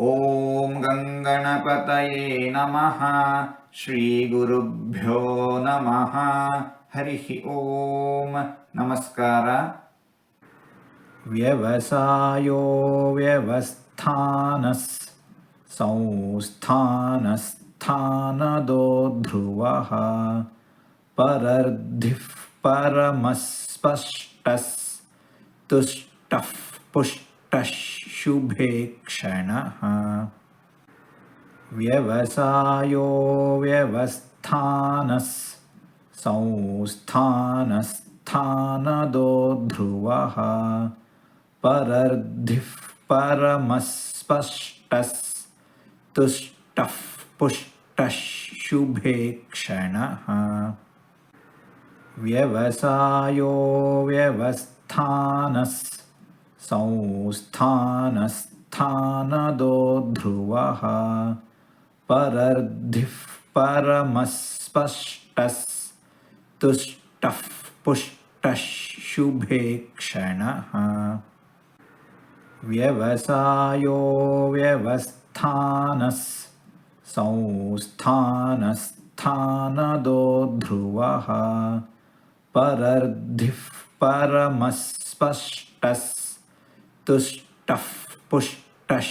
ॐ गङ्गणपतये नमः श्रीगुरुभ्यो नमः। हरिः ॐ नमस्कार। व्यवसायो व्यवसायोव्यवस्थानस्संस्थानस्थानदो ध्रुवः परर्धिः परमस्पष्टस्तुष्टः पुष्ट शुभे क्षणः संस्थानस्थानदो ध्रुवः परर्धिः परमस्पष्टस् तुष्टः पुष्टः शुभे क्षणः व्यवसायो व्यवस्थानस् संस्थानस्थानदो ध्रुवः परर्धिः परमस्पष्टस् तुष्टः पुष्टः शुभे क्षणः। व्यवसायो व्यवस्थानस् संस्थानस्थानदो ध्रुवः परर्धिः परमस्पष्टस् तुष्टः पुष्टः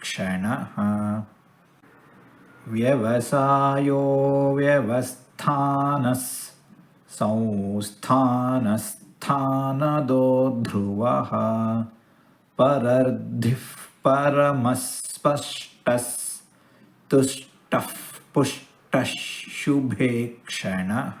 क्षणः व्यवसायो व्यवस्थानस् संस्थानस्थानदो ध्रुवः परर्धिः परमस्पष्टस् तुष्टः पुष्टः क्षणः